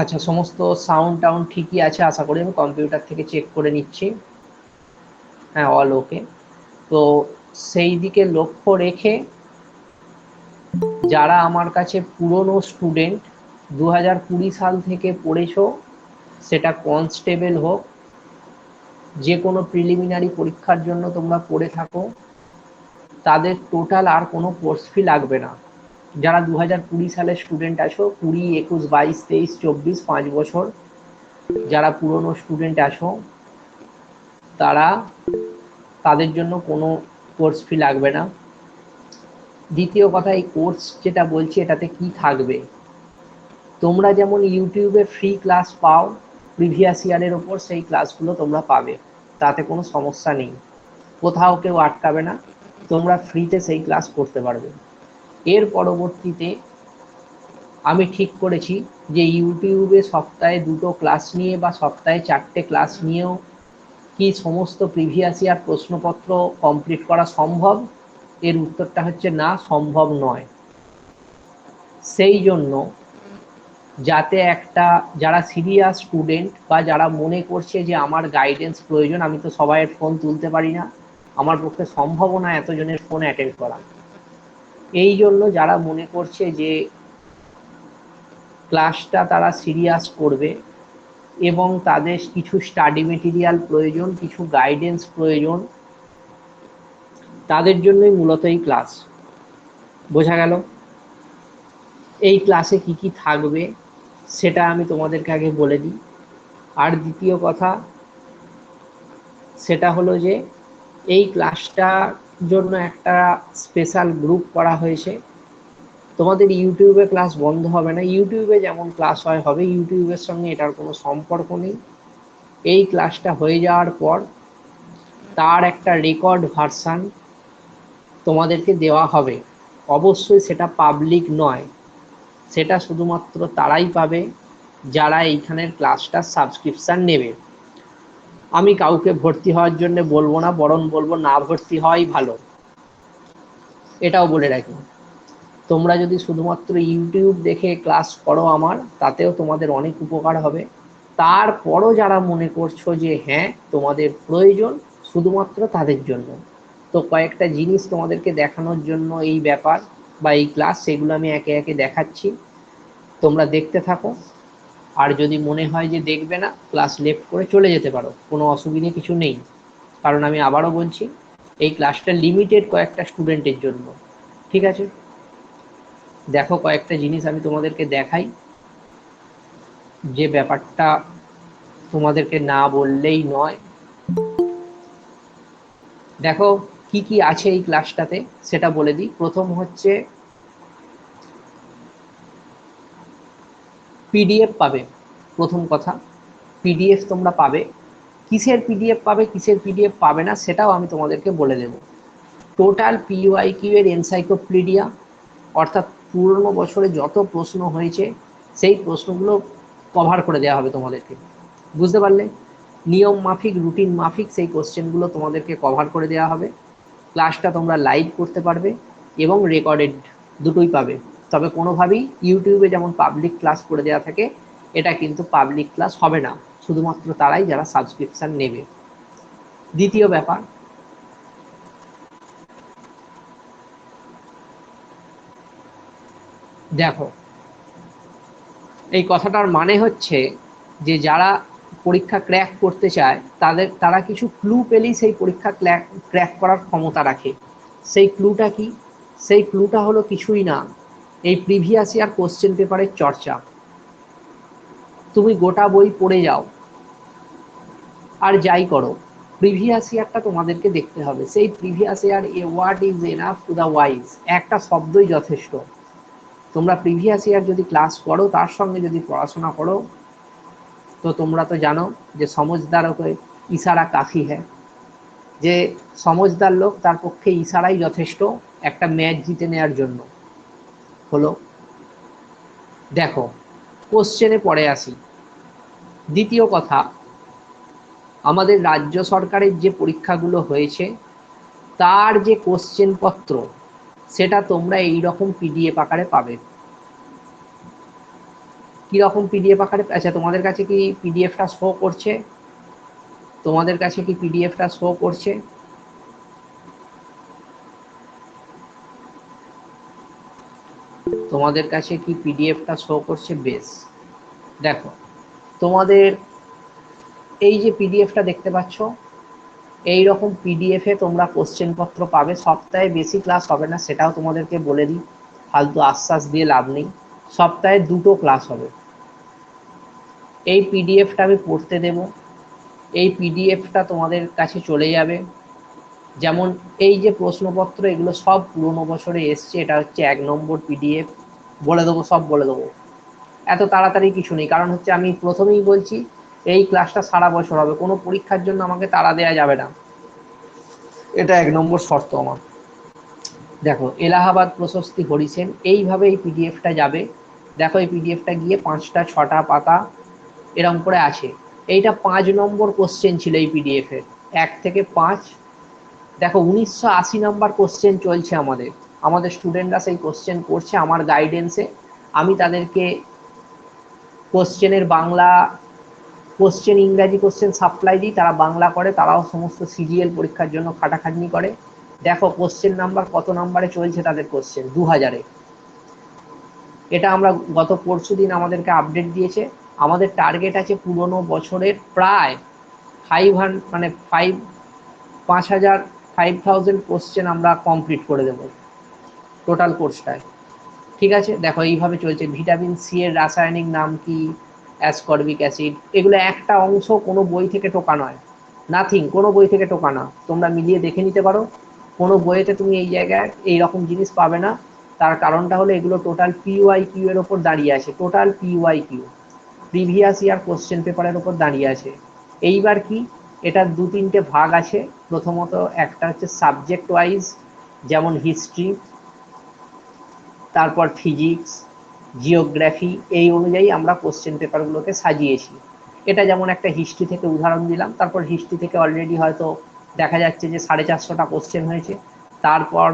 আচ্ছা সমস্ত সাউন্ড টাউন্ড ঠিকই আছে আশা করি, আমি কম্পিউটার থেকে চেক করে নিচ্ছি। হ্যাঁ অল ওকে তো সেই দিকে লক্ষ্য রেখে যারা আমার কাছে পুরনো স্টুডেন্ট দু হাজার কুড়ি সাল থেকে পড়েছো, সেটা কনস্টেবল হোক, যে কোনো প্রিলিমিনারি পরীক্ষার জন্য তোমরা পড়ে থাকো, তাদের টোটাল আর কোনো কোর্স ফি লাগবে না। যারা দু হাজার কুড়ি সালের স্টুডেন্ট আছো কুড়ি, একুশ, বাইশ, তেইশ, চব্বিশ, পাঁচ বছর, যারা পুরনো স্টুডেন্ট আছো তারা তাদের জন্য কোনো কোর্স ফি লাগবে না। দ্বিতীয় কথা, এই কোর্স যেটা বলছি, এটাতে কি থাকবে? তোমরা যেমন ইউটিউবে ফ্রি ক্লাস পাও প্রিভিয়াস ইয়ারের ওপর সেই ক্লাসগুলো তোমরা পাবে, তাতে কোনো সমস্যা নেই। কোথাও কেউ আটকাবে না, তোমরা ফ্রিতে সেই ক্লাস করতে পারবে। এর পরবর্তীতে আমি ঠিক করেছি যে ইউটিউবে সপ্তাহে দুটো ক্লাস নিয়ে বা সপ্তাহে চারটে ক্লাস নিয়েও কি সমস্ত প্রিভিয়াস ইয়ার প্রশ্নপত্র কমপ্লিট করা সম্ভব? এর উত্তরটা হচ্ছে না, সম্ভব নয়। সেই জন্য যাতে একটা, যারা সিরিয়াস স্টুডেন্ট বা যারা মনে করছে যে আমার গাইডেন্স প্রয়োজন, আমি তো সবাইয়ের ফোন তুলতে পারি না, আমার পক্ষে সম্ভবও না এতজনের ফোন অ্যাটেন্ড করা। এই জন্য যারা মনে করছে যে ক্লাসটা তারা সিরিয়াস করবে এবং তাদের কিছু স্টাডি মেটেরিয়াল প্রয়োজন, কিছু গাইডেন্স প্রয়োজন, তাদের জন্যই মূলত এই ক্লাস। বোঝা গেল? এই ক্লাসে কি কি থাকবে সেটা আমি তোমাদেরকে আগে বলে দিই। আর দ্বিতীয় কথা, সেটা হলো যে এই ক্লাসটার জন্য একটা স্পেশাল গ্রুপ করা হয়েছে। তোমাদের ইউটিউবে ক্লাস বন্ধ হবে না। ইউটিউবে যেমন ক্লাস হয়, হবে। ইউটিউবের সঙ্গে এটার কোনো সম্পর্ক নেই। এই ক্লাসটা হয়ে যাওয়ার পর তার একটা রেকর্ড ভার্সান তোমাদেরকে দেওয়া হবে। অবশ্যই সেটা পাবলিক নয়। সেটা শুধুমাত্র তারাই পাবে যারা এইখানের ক্লাসটার সাবস্ক্রিপশান নেবে। আমি কাউকে ভর্তি হওয়ার জন্য বলব না, বরং বলব না ভর্তি হওয়াই ভালো। এটাও বলে রাখি। তোমরা যদি শুধুমাত্র ইউটিউব দেখে ক্লাস করো আমার, তাতেও তোমাদের অনেক উপকার হবে। তারপরও যারা মনে করছ যে হ্যাঁ তোমাদের প্রয়োজন শুধুমাত্র তাদের জন্য। তো কয়েকটা জিনিস তোমাদেরকে দেখানোর জন্য এই ব্যাপার বা এই ক্লাস, সেগুলো আমি একে একে দেখাচ্ছি। তোমরা দেখতে থাকো। আর যদি মনে হয় যে দেখবে না ক্লাস লেফট করে চলে যেতে পারো, কোনো অসুবিধে কিছু নেই। কারণ আমি আবারও বলছি, এই ক্লাসটা লিমিটেড কয়েকটা স্টুডেন্টের জন্য, ঠিক আছে? দেখো কয়েকটা জিনিস আমি তোমাদেরকে দেখাই। যে ব্যাপারটা তোমাদেরকে না বললেই নয়। দেখো কি কি আছে এই ক্লাসটাতে সেটা বলে দিই। প্রথম হচ্ছে পিডিএফ পাবে, প্রথম কথা। পিডিএফ তোমরা পাবে। কিসের পিডিএফ পাবে, কিসের পিডিএফ পাবে না, সেটাও আমি তোমাদেরকে বলে দেব। টোটাল পিওয়াই কিউ এর এনসাইক্লোপিডিয়া অর্থাৎ পুরনো বছরে যত প্রশ্ন হয়েছে, সেই প্রশ্নগুলো কভার করে দেওয়া হবে তোমাদেরকে। বুঝতে পারলে? নিয়ম মাফিক রুটিন মাফিক, সেই কোশ্চেনগুলো তোমাদেরকে কভার করে দেওয়া হবে। ক্লাসটা তোমরা লাইভ করতে পারবে এবং রেকর্ডেড দুটোই পাবে। তবে কোনোভাবেই ইউটিউবে যেমন পাবলিক ক্লাস করে দেওয়া থাকে, এটা কিন্তু পাবলিক ক্লাস হবে না। শুধুমাত্র তারাই যারা সাবস্ক্রিপশান নেবে। দ্বিতীয় ব্যাপার। দেখো, এই কথাটার মানে হচ্ছে যে যারা পরীক্ষা ক্র্যাক করতে চায়, তাদের, তারা কিছু ক্লু পেলেই সেই পরীক্ষা ক্র্যাক করার ক্ষমতা রাখে। সেই ক্লুটা কি? সেই ক্লুটা হলো কিছুই না। এই প্রিভিয়াস ইয়ার কোশ্চেন পেপারের চর্চা। তুমি গোটা বই পড়ে যাও। আর যাই করো প্রিভিয়াস ইয়ারটা তোমাদেরকে দেখতে হবে। সেই previous year a word is enough to the wise একটা শব্দই যথেষ্ট। তোমরা প্রিভিয়াস ইয়ার যদি ক্লাস করো, তার সঙ্গে যদি পড়াশোনা করো, তো তোমরা তো জানো যে সমজদার ইশারা কাফি হ্যাঁ যে সমজদার লোক তার পক্ষে ইশারাই যথেষ্ট একটা ম্যাচ জিতে নেওয়ার জন্য। হলো। দেখো কোশ্চেনে পড়ে আসি। দ্বিতীয় কথা, আমাদের রাজ্য সরকারের যে পরীক্ষাগুলো হয়েছে, তার যে কোশ্চেন পত্র, সেটা তোমরা এই রকম পিডিএফ আকারে পাবে। কীরকম পিডিএফ আকারে আচ্ছা তোমাদের কাছে কি পিডিএফটা শো করছে? তোমাদের কাছে কি পিডিএফটা শো করছে? তোমাদের কাছে কি পিডিএফটা শো করছে? বেশ। দেখো, তোমাদের এই যে পিডিএফটা দেখতে পাচ্ছ এই রকম পিডিএফে তোমরা কোশ্চেন পত্র পাবে। সপ্তাহে বেশি ক্লাস হবে না, সেটাও তোমাদেরকে বলে দিই। ফালতু আশ্বাস দিয়ে লাভ নেই। সপ্তাহে দুটো ক্লাস হবে। এই পিডিএফটা আমি পড়তে দেব। এই পিডিএফটা তোমাদের কাছে চলে যাবে। যেমন এই যে প্রশ্নপত্র, এগুলো সব পুরনো বছরে এসছে। এটা হচ্ছে এক নম্বর পিডিএফ বলে দেবো, সব বলে দেবো। এত তাড়াতাড়ি কিছু নেই, কারণ হচ্ছে আমি প্রথমেই বলছি, এই ক্লাসটা সারা বছর হবে, কোনো পরীক্ষার জন্য আমাকে তাড়া দেওয়া যাবে না। এটা এক নম্বর শর্ত আমার। দেখো, এলাহাবাদ প্রশস্তি হরিসেন এইভাবে এই পিডিএফটা যাবে। দেখো, এই পিডিএফটা গিয়ে পাঁচটা, ছটা পাতা এরম করে আছে। এইটা পাঁচ নম্বর কোশ্চেন ছিল এই পিডিএফ এর। এক থেকে পাঁচ। দেখো, উনিশশো আশি নম্বর কোশ্চেন চলছে আমাদের। আমাদের স্টুডেন্টরা সেই কোশ্চেন করছে, আমার গাইডেন্সে আমি তাদেরকে কোশ্চেনের Bangla question Ingraji question supply দিই, তারা বাংলা করে, তারাও সমস্ত সিজিএল পরীক্ষার জন্য খাটাখাটনি করে। দেখো কোশ্চেন নাম্বার কত নাম্বারে চলছে তাদের কোশ্চেন দু হাজারে। এটা আমরা গত পরশু দিন আমাদেরকে আপডেট দিয়েছে। আমাদের টার্গেট আছে পুরনো বছরের প্রায় ফাইভ মানে ফাইভ পাঁচ হাজার ফাইভ থাউজেন্ড কোশ্চেন আমরা কমপ্লিট করে দেব। টোটাল কোর্সটায়। ঠিক আছে? দেখো, এইভাবে চলছে। ভিটামিন সি এর রাসায়নিক নাম কি? Ascorbic acid. এগুলো একটা অংশ কোনো বই থেকে টোকা নয়। নাথিং কোনো বই থেকে টোকা না। তোমরা মিলিয়ে দেখে নিতে পারো। কোনো বইয়েতে তুমি এই জায়গায় এই রকম জিনিস পাবে না। তার কারণটা হলো এগুলো টোটাল পিওয়াই কিউ এর ওপর দাঁড়িয়ে আছে। Total P Y Q previous year question পেপারের ওপর দাঁড়িয়ে আছে। এইবার কি? এটার দু তিনটে ভাগ আছে। প্রথমত একটা হচ্ছে সাবজেক্ট ওয়াইজ যেমন হিস্ট্রি তারপর ফিজিক্স জিওগ্রাফি এই অনুযায়ী আমরা কোশ্চেন পেপারগুলোকে সাজিয়েছি। এটা যেমন একটা হিস্ট্রি থেকে উদাহরণ দিলাম, তারপর হিস্ট্রি থেকে অলরেডি হয়তো দেখা যাচ্ছে যে সাড়ে চারশোটা কোশ্চেন হয়েছে, তারপর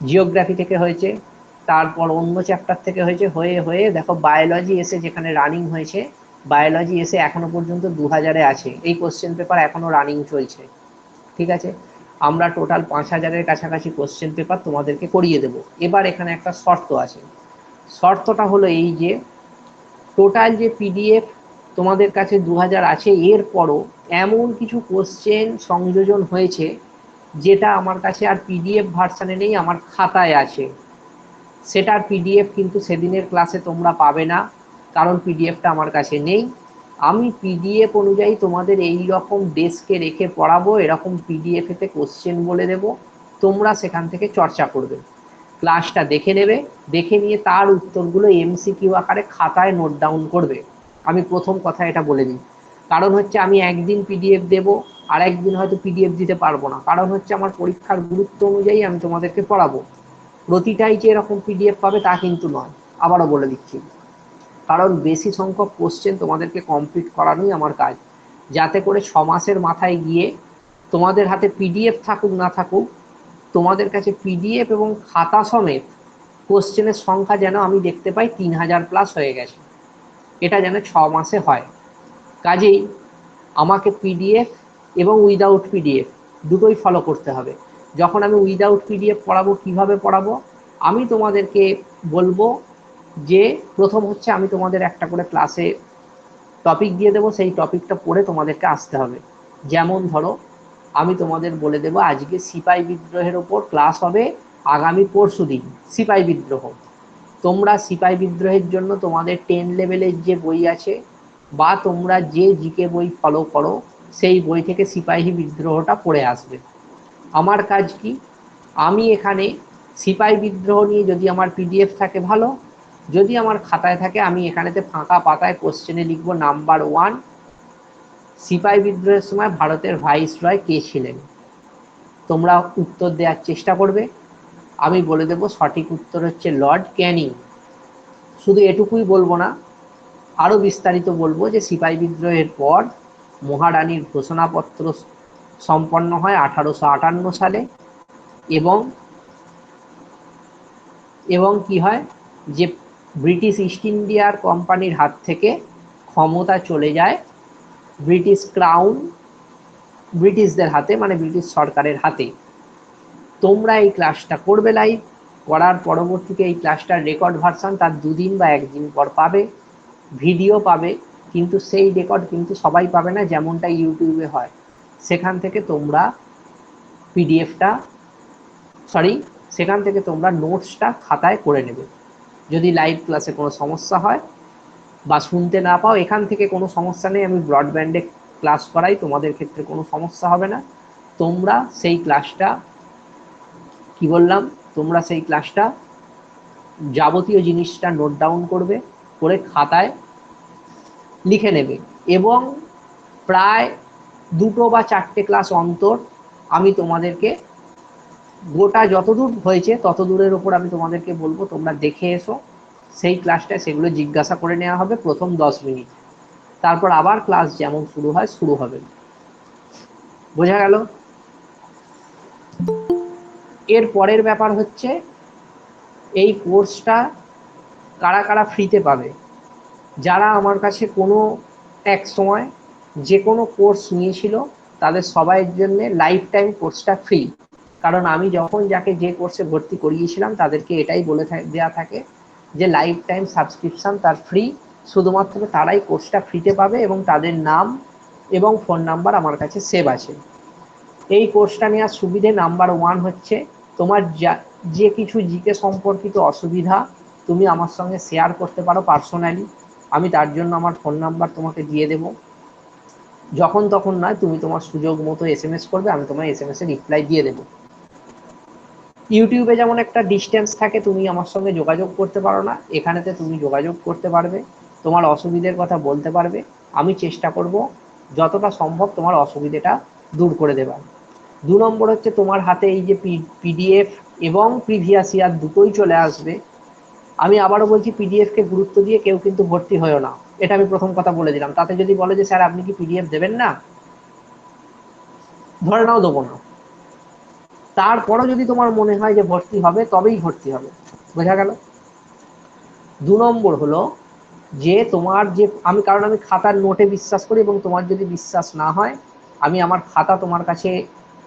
জিওগ্রাফি থেকে হয়েছে, তারপর অন্য চ্যাপ্টার থেকে হয়েছে, হয়ে হয়ে দেখো বায়োলজি এসে যেখানে রানিং হয়েছে বায়োলজি এসে এখনও পর্যন্ত দু হাজারে আছে। এই কোশ্চেন পেপার এখনও রানিং চলছে। ঠিক আছে? আমরা টোটাল পাঁচ হাজারের কাছাকাছি কোশ্চেন পেপার তোমাদেরকে করিয়ে দেব। এবার এখানে একটা শর্ত আছে। শর্তটা হলো এই যে টোটাল যে পিডিএফ তোমাদের কাছে দু হাজার আছে এরপরও এমন কিছু কোশ্চেন সংযোজন হয়েছে, যেটা আমার কাছে আর পিডিএফ ভার্সানে নেই, আমার খাতায় আছে। সেটার পিডিএফ কিন্তু সেদিনের ক্লাসে তোমরা পাবে না, কারণ পিডিএফটা আমার কাছে নেই। আমি পিডিএফ অনুযায়ী তোমাদের এই রকম ডেস্কে রেখে পড়াবো, এরকম পিডিএফেতে কোশ্চেন বলে দেব, তোমরা সেখান থেকে চর্চা করবে। ক্লাসটা দেখে নেবে, দেখে নিয়ে তার উত্তরগুলো এমসিকিউ আকারে খাতায় নোট ডাউন করবে। আমি প্রথম কথা এটা বলে দিই। কারণ হচ্ছে আমি একদিন পিডিএফ দেব, আর একদিন হয়তো পিডিএফ দিতে পারব না। কারণ হচ্ছে আমার পরীক্ষার গুরুত্ব অনুযায়ী আমি তোমাদেরকে পড়াবো। প্রতিটাই যে এরকম পিডিএফ পাবে তা কিন্তু নয়। আবারও বলে দিচ্ছি। কারণ বেশি সংখ্যক কোশ্চেন তোমাদেরকে কমপ্লিট করানোই আমার কাজ। যাতে করে ছ মাসের মাথায় গিয়ে তোমাদের হাতে পিডিএফ থাকুক, না থাকুক, তোমাদের কাছে পিডিএফ এবং খাতা সমেত কোশ্চেনের সংখ্যা যেন আমি দেখতে পাই তিন হাজার প্লাস হয়ে গেছে। এটা যেন ছ মাসে হয়। কাজেই আমাকে পিডিএফ এবং উইদাউট পিডিএফ দুটোই ফলো করতে হবে। যখন আমি উইদাউট পিডিএফ পড়াবো, কীভাবে পড়াবো? আমি তোমাদেরকে বলব যে প্রথম হচ্ছে আমি তোমাদের একটা করে ক্লাসে টপিক দিয়ে দেবো, সেই টপিকটা পড়ে তোমাদেরকে আসতে হবে। যেমন ধরো, আমি তোমাদের বলে দেবো আজকে সিপাই বিদ্রোহের ওপর ক্লাস হবে আগামী পরশু দিন, সিপাই বিদ্রোহ। তোমরা সিপাই বিদ্রোহের জন্য তোমাদের টেন লেভেলের যে বই আছে, বা তোমরা যে জিকে বই ফলো করো, সেই বই থেকে সিপাহী বিদ্রোহটা পড়ে আসবে। আমার কাজ কি? আমি এখানে সিপাই বিদ্রোহ নিয়ে যদি আমার পিডিএফ থাকে ভালো যদি আমার খাতায় থাকে, আমি এখানেতে ফাঁকা পাতায় কোশ্চেনে লিখব নাম্বার ওয়ান সিপাই বিদ্রোহের সময় ভারতের ভাইস রয় কে ছিলেন? তোমরা উত্তর দেওয়ার চেষ্টা করবে। আমি বলে দেব সঠিক উত্তর হচ্ছে লর্ড ক্যানিং শুধু এটুকুই বলব না আরও বিস্তারিত বলব যে সিপাই বিদ্রোহের পর মহারানীর ঘোষণাপত্র সম্পন্ন হয় আঠারোশো আটান্ন সালে এবং এবং কি হয় যে ব্রিটিশ ইস্ট ইন্ডিয়ার কোম্পানির হাত থেকে ক্ষমতা চলে যায় ব্রিটিশ ক্রাউন, ব্রিটিশদের হাতে মানে ব্রিটিশ সরকারের হাতে। তোমরা এই ক্লাসটা করবে লাইভ করার পরবর্তীতে এই ক্লাসটার রেকর্ড ভার্সান তার দুদিন বা একদিন পর পাবে ভিডিও পাবে, কিন্তু সেই রেকর্ড কিন্তু সবাই পাবে না যেমনটা ইউটিউবে হয়। সেখান থেকে তোমরা পিডিএফটা সরি সেখান থেকে তোমরা নোটসটা খাতায় করে নেবে। যদি লাইভ ক্লাসে কোনো সমস্যা হয় বা শুনতে না পাও, এখান থেকে কোনো সমস্যা নেই, আমি ব্রডব্যান্ডে ক্লাস করাই, তোমাদের ক্ষেত্রে কোনো সমস্যা হবে না। তোমরা সেই ক্লাসটা কি বললাম? তোমরা সেই ক্লাসটা যাবতীয় জিনিসটা নোট ডাউন করবে, করে খাতায় লিখে নেবে। এবং প্রায় দুটো বা চারটে ক্লাস অন্তর আমি তোমাদেরকে গোটা যতদূর হয়েছে তত দূরের ওপর আমি তোমাদেরকে বলব, তোমরা দেখে এসো। সেই ক্লাসটায় সেগুলো জিজ্ঞাসা করে নেওয়া হবে প্রথম দশ মিনিট। তারপর আবার ক্লাস যেমন শুরু হয়, শুরু হবে। বোঝা গেল? এর পরের ব্যাপার হচ্ছে, এই কোর্সটা কারা কারা ফ্রিতে পাবে? যারা আমার কাছে কোনো এক সময় যে কোনো কোর্স নিয়েছিল, তাদের সবাইয়ের জন্য লাইফ টাইম কোর্সটা ফ্রি কারণ আমি যখন যাকে যে কোর্সে ভর্তি করিয়েছিলাম, তাদেরকে এটাই বলে দেওয়া থাকে যে লাইফ টাইম সাবস্ক্রিপশান তার ফ্রি শুধুমাত্র তারাই কোর্সটা ফ্রিতে পাবে এবং তাদের নাম এবং ফোন নাম্বার আমার কাছে সেভ আছে। এই কোর্সটা নেওয়ার সুবিধে নাম্বার ওয়ান হচ্ছে তোমার যা, যে কিছু জিকে সম্পর্কিত অসুবিধা তুমি আমার সঙ্গে শেয়ার করতে পারো পার্সোনালি আমি তার জন্য আমার ফোন নাম্বার তোমাকে দিয়ে দেব। যখন তখন নয়, তুমি তোমার সুযোগ মতো এস করবে, আমি তোমার এস এ রিপ্লাই দিয়ে দেবো। ইউটিউবে যেমন একটা ডিস্টেন্স থাকে, তুমি আমার সঙ্গে যোগাযোগ করতে পারো না। এখানেতে তুমি যোগাযোগ করতে পারবে, তোমার অসুবিধের কথা বলতে পারবে। আমি চেষ্টা করব যতটা সম্ভব তোমার অসুবিধেটা দূর করে দেবার। দু নম্বর হচ্ছে তোমার হাতে এই যে পিডিএফ এবং প্রিভিয়াস ইয়ার দুটোই চলে আসবে। আমি আবারও বলছি পিডিএফকে গুরুত্ব দিয়ে কেউ কিন্তু ভর্তি হয়েও না। এটা আমি প্রথম কথা বলে দিলাম। তাতে যদি বলে যে, স্যার, আপনি কি পিডিএফ দেবেন না? ধরে নাও, দেবো না। তারপরও যদি তোমার মনে হয় যে ভর্তি হবে, তবেই ভর্তি হবে। বোঝা গেল? দু নম্বর হলো যে তোমার যে, আমি, কারণ আমি খাতার নোটে বিশ্বাস করি এবং তোমার যদি বিশ্বাস না হয়, আমি আমার খাতা তোমার কাছে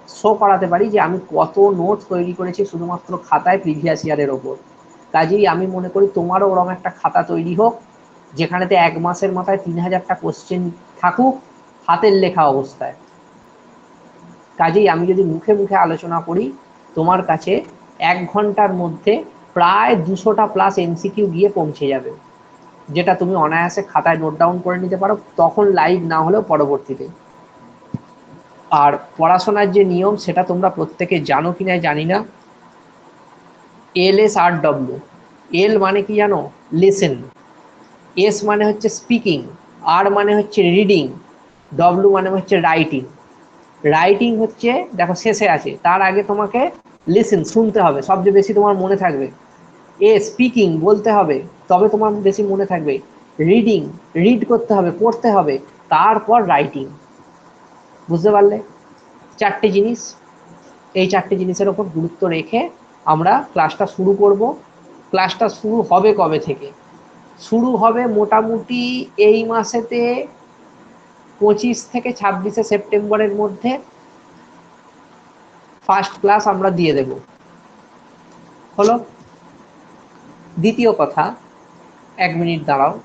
শো করাতে পারি যে আমি কত নোট তৈরি করেছি শুধুমাত্র খাতায় প্রিভিয়াস ইয়ারের ওপর। কাজেই আমি মনে করি তোমারও ওরম একটা খাতা তৈরি হোক, যেখানেতে এক মাসের মাথায় তিন হাজারটা কোশ্চেন থাকুক, হাতের লেখা অবস্থায়। কাজেই আমি যদি মুখে মুখে আলোচনা করি, তোমার কাছে এক ঘণ্টার মধ্যে প্রায় দুশোটা প্লাস এমসিকিউ গিয়ে পৌঁছে যাবে। যেটা তুমি অনায়াসে খাতায় নোট ডাউন করে নিতে পারো, তখন লাইভ না হলেও পরবর্তীতে। আর পড়াশোনার যে নিয়ম, সেটা তোমরা প্রত্যেকে জানো কি না জানি না। এল এস আর ডব্লিউ এল মানে কি জানো? লিসেন এস মানে হচ্ছে স্পিকিং আর মানে হচ্ছে রিডিং ডব্লিউ মানে হচ্ছে রাইটিং রাইটিং হচ্ছে, দেখো শেষে আছে, তার আগে তোমাকে লিসেন শুনতে হবে, সবচেয়ে বেশি তোমার মনে থাকবে। এ স্পিকিং বলতে হবে, তবে তোমার বেশি মনে থাকবে। রিডিং রিড করতে হবে, পড়তে হবে, তারপর রাইটিং বুঝতে পারলে? চারটে জিনিস, এই চারটে জিনিসের ওপর গুরুত্ব রেখে আমরা ক্লাসটা শুরু করব। ক্লাসটা শুরু হবে কবে থেকে? শুরু হবে মোটামুটি এই মাসেতে পঁচিশ থেকে ছাব্বিশে সেপ্টেম্বরের মধ্যে ফার্স্ট ক্লাস আমরা দিয়ে দেব। হলো? দ্বিতীয় কথা, এক মিনিট দাঁড়াও।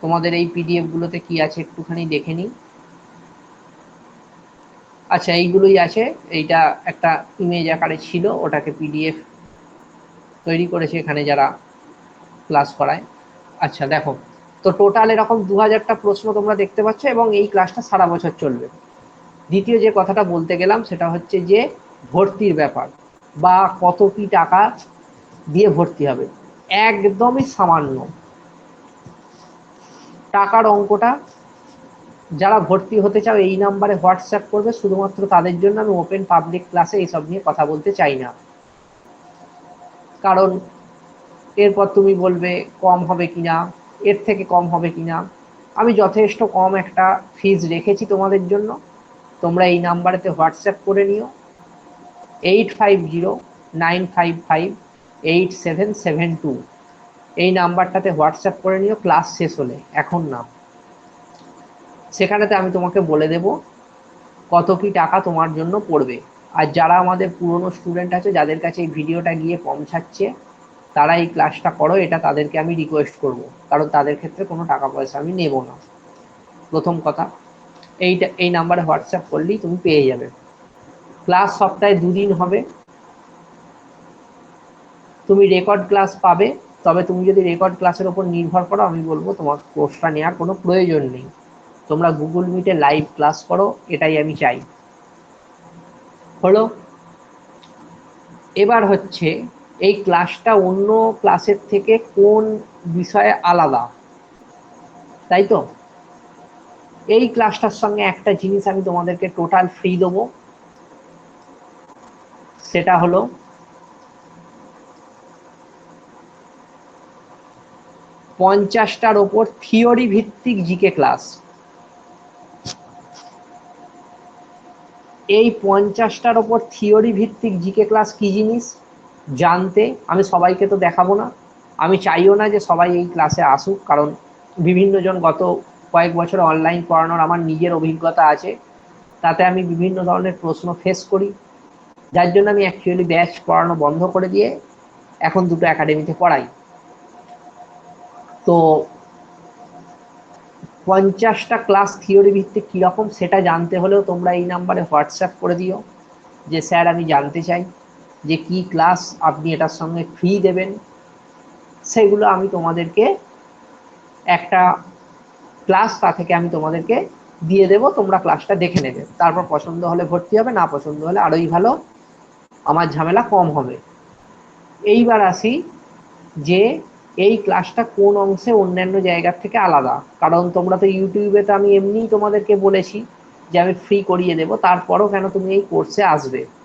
তোমাদের এই পিডিএফগুলোতে কি আছে একটুখানি দেখে নিই। আচ্ছা এইগুলোই আছে। এইটা একটা ইমেজ আকারে ছিল, ওটাকে পিডিএফ তৈরি করেছে এখানে যারা ক্লাস করায়। আচ্ছা দেখো। তো টোটাল এরকম দু হাজারটা প্রশ্ন তোমরা দেখতে পাচ্ছ এবং এই ক্লাসটা সারা বছর চলবে। দ্বিতীয় যে কথাটা বলতে গেলাম সেটা হচ্ছে যে ভর্তির ব্যাপার বা কত কি টাকা দিয়ে ভর্তি হবে। একদমই সামান্য। টাকার অঙ্কটা যারা ভর্তি হতে চাও এই নাম্বারে হোয়াটসঅ্যাপ করবে, শুধুমাত্র তাদের জন্য আমি ওপেন পাবলিক ক্লাসে এইসব নিয়ে কথা বলতে চাই না। কারণ এরপর তুমি বলবে কম হবে কিনা এর থেকে কম হবে কিনা? আমি যথেষ্ট কম একটা ফিজ রেখেছি তোমাদের জন্য। তোমরা এই নাম্বারেতে হোয়াটসঅ্যাপ করে নিও। Eight five zero nine five five eight seven seven two এই নাম্বারটাতে হোয়াটসঅ্যাপ করে নিও ক্লাস শেষ হলে। এখন না সেখানেতে আমি তোমাকে বলে দেব কত কি টাকা তোমার জন্য পড়বে। আর যারা আমাদের পুরনো স্টুডেন্ট আছে, যাদের কাছে এই ভিডিওটা গিয়ে পৌঁছাচ্ছে তারা এই ক্লাসটা করো, এটা তাদেরকে আমি রিকোয়েস্ট করব। কারণ তাদের ক্ষেত্রে কোনো টাকা পয়সা আমি নেব না। প্রথম কথা, এইটা, এই নাম্বারে হোয়াটসঅ্যাপ করলেই তুমি পেয়ে যাবে। ক্লাস সপ্তাহে দুদিন হবে। তুমি রেকর্ড ক্লাস পাবে, তবে তুমি যদি রেকর্ড ক্লাসের ওপর নির্ভর করো, আমি বলব তোমার কোর্সটা নেওয়ার কোনো প্রয়োজন নেই। তোমরা গুগল মিটে লাইভ ক্লাস করো, এটাই আমি চাই। হলো, এবার হচ্ছে এই ক্লাসটা অন্য ক্লাসের থেকে কোন বিষয়ে আলাদা? তাই তো? এই ক্লাসটার সঙ্গে একটা জিনিস আমি তোমাদেরকে টোটাল ফ্রি দেবো। সেটা হলো, পঞ্চাশটার ওপর থিওরি ভিত্তিক জিকে ক্লাস এই পঞ্চাশটার ওপর থিওরি ভিত্তিক জিকে ক্লাস কি জিনিস? জানতে, আমি সবাইকে তো দেখাবো না। আমি চাইও না যে সবাই এই ক্লাসে আসুক, কারণ বিভিন্নজন গত কয়েক বছর অনলাইন পড়ানোর আমার নিজের অভিজ্ঞতা আছে। তাতে আমি বিভিন্ন ধরনের প্রশ্ন ফেস করি। যার জন্য আমি অ্যাকচুয়ালি ব্যাচ পড়ানো বন্ধ করে দিয়ে এখন দুটো একাডেমিতে পড়াই। তো পঞ্চাশটা ক্লাস থিওরি ভিত্তিক কীরকম সেটা জানতে হলেও তোমরা এই নাম্বারে হোয়াটসঅ্যাপ করে দিও। যে স্যার আমি জানতে চাই। যে কি ক্লাস আপনি এটার সঙ্গে ফ্রি দেবেন, সেগুলো আমি তোমাদেরকে একটা ক্লাস তা থেকে আমি তোমাদেরকে দিয়ে দেব, তোমরা ক্লাসটা দেখে নেবে। তারপর পছন্দ হলে ভর্তি হবে, না পছন্দ হলে আরোই ভালো, আমার ঝামেলা কম হবে। এইবার আসি যে এই ক্লাসটা কোন অংশে অন্যান্য জায়গার থেকে আলাদা। কারণ তোমরা তো ইউটিউবে তো আমি এমনিই তোমাদেরকে বলেছি যে আমি ফ্রি করিয়ে দেব, তারপরও কেন তুমি এই কোর্সে আসবে?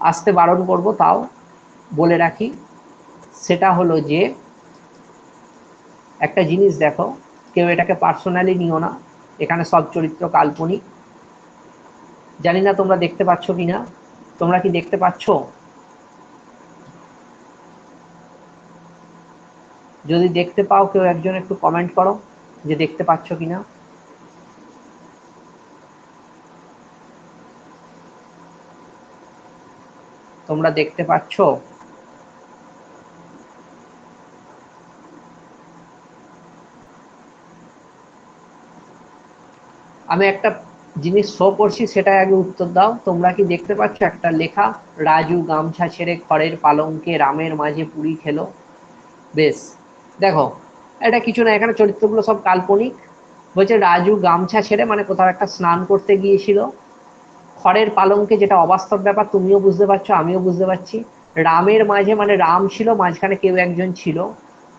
আসতে বারণ করব তাও বলে রাখি। সেটা হলো যে, একটা জিনিস দেখো, কেউ এটাকে পার্সোনালি নিও না। এখানে সব চরিত্র কাল্পনিক। জানি না তোমরা দেখতে পাচ্ছ কি না তোমরা কি দেখতে পাচ্ছ? যদি দেখতে পাও, কেউ একজন একটু কমেন্ট করো যে দেখতে পাচ্ছ কিনা। তোমরা দেখতে পাচ্ছ? আমি একটা জিনিস শো করছি সেটা আগে উত্তর দাও। তোমরা কি দেখতে পাচ্ছ? একটা লেখা, রাজু গামছা ছেড়ে খড়ের পালঙ্কে রামের মাঝে পুরি খেলো। বেশ, দেখো, এটা কিছু না, এখানে চরিত্রগুলো সব কাল্পনিক। বলছে, রাজু গামছা ছেড়ে মানে কোথাও একটা স্নান করতে গিয়েছিল। খড়ের পালঙ্কে যেটা অবাস্তব ব্যাপার, তুমিও বুঝতে পারছ, আমিও বুঝতে পারছি। রামের মাঝে মানে রাম ছিল, মাঝখানে কেউ একজন ছিল।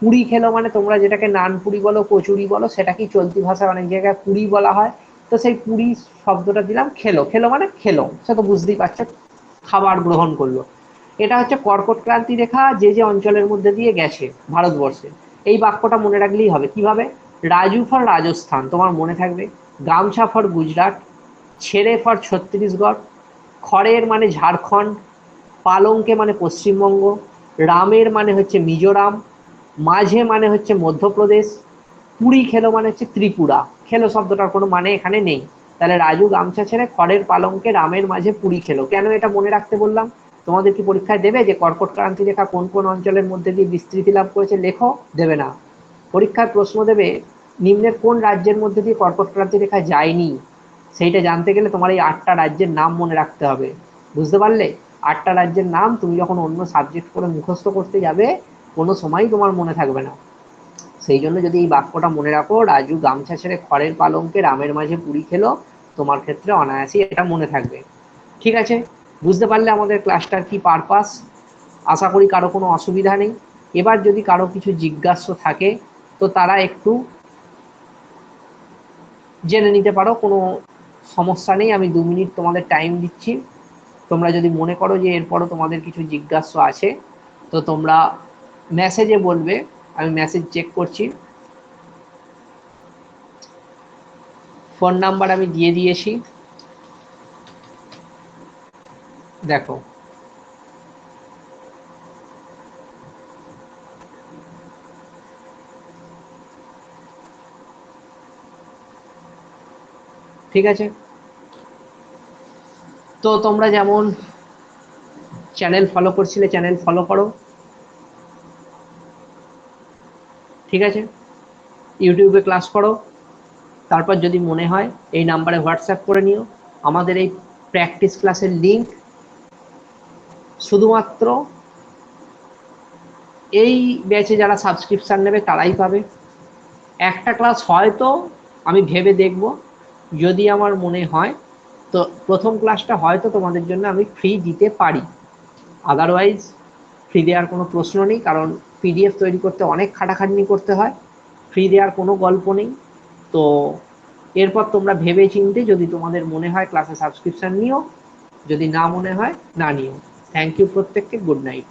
পুরী খেলো মানে তোমরা যেটাকে নান পুরি বলো, কচুরি বলো সেটা কি চলতি ভাষায় অনেক জায়গায় পুরি বলা হয়। তো সেই পুরি শব্দটা দিলাম, খেলো। খেলো মানে খেলো, সে তো বুঝতেই পারছ, খাবার গ্রহণ করল। এটা হচ্ছে কর্কট ক্রান্তি রেখা, যে যে অঞ্চলের মধ্যে দিয়ে গেছে ভারতবর্ষে। এই বাক্যটা মনে রাখলেই হবে। কীভাবে? রাজু ফর রাজস্থান, তোমার মনে থাকবে। গামছা ফর গুজরাট ছেড়ে ফর ছত্তিশগড়, খড়ের মানে ঝাড়খণ্ড, পালংকে মানে পশ্চিমবঙ্গ, রামের মানে হচ্ছে মিজোরাম, মাঝে মানে হচ্ছে মধ্যপ্রদেশ, পুরী খেলো মানে হচ্ছে ত্রিপুরা। খেলো শব্দটার কোনো মানে এখানে নেই। তাহলে রাজু গামছা ছেড়ে খড়ের পালংকে রামের মাঝে পুরী খেলো। কেন এটা মনে রাখতে বললাম? তোমাদের কি পরীক্ষায় দেবে যে কর্কট ক্রান্তি রেখা কোন কোন অঞ্চলের মধ্যে দিয়ে বিস্তৃতি লাভ করেছে? লেখো, দেবে না। পরীক্ষার প্রশ্ন দেবে নিম্নের কোন রাজ্যের মধ্যে দিয়ে কর্কট ক্রান্তি রেখা যায়নি? সেইটা জানতে গেলে তোমার এই আটটা রাজ্যের নাম মনে রাখতে হবে। বুঝতে পারলে? আটটা রাজ্যের নাম তুমি যখন অন্য সাবজেক্ট করে মুখস্থ করতে যাবে, কোনো সময়ই তোমার মনে থাকবে না। সেই জন্য যদি এই বাক্যটা মনে রাখো, রাজু গামছা ছেড়ে খড়ের পালঙ্কে রামের মাঝে পুরী খেলো, তোমার ক্ষেত্রে অনায়াসই এটা মনে থাকবে। ঠিক আছে? বুঝতে পারলে আমাদের ক্লাসটার কি পারপাস আশা করি কারও কোনো অসুবিধা নেই। এবার যদি কারও কিছু জিজ্ঞাসা থাকে, তো তারা একটু জেনে নিতে পারো। কোনো সমস্যা নেই, আমি দু মিনিট তোমাদের টাইম দিচ্ছি। তোমরা যদি মনে করো যে এরপরও তোমাদের কিছু জিজ্ঞাস্য আছে, তো তোমরা মেসেজে বলবে, আমি মেসেজ চেক করছি। ফোন নাম্বার আমি দিয়ে দিয়েছি। দেখো ঠিক আছে? তো তোমরা যেমন চ্যানেল ফলো করছিলে চ্যানেল ফলো করো। ঠিক আছে? ইউটিউবে ক্লাস করো। তারপর যদি মনে হয়, এই নাম্বারে হোয়াটসঅ্যাপ করে নিও। আমাদের এই প্র্যাকটিস ক্লাসের লিঙ্ক শুধুমাত্র এই ব্যাচে যারা সাবস্ক্রিপশান নেবে, তারাই পাবে। একটা ক্লাস হয়তো আমি ভেবে দেখব যদি আমার মনে হয়, তো প্রথম ক্লাসটা হয়তো তোমাদের জন্য আমি ফ্রি দিতে পারি। আদারওয়াইজ ফ্রি দেওয়ার কোনো প্রশ্ন নেই, কারণ পিডিএফ তৈরি করতে অনেক খাটাখাটনি করতে হয় ফ্রি দেওয়ার কোনো গল্প নেই। তো এরপর তোমরা ভেবে চিনতে যদি তোমাদের মনে হয় ক্লাসে সাবস্ক্রিপশান নিও, যদি না মনে হয়, না নিও। থ্যাংক ইউ প্রত্যেককে গুড নাইট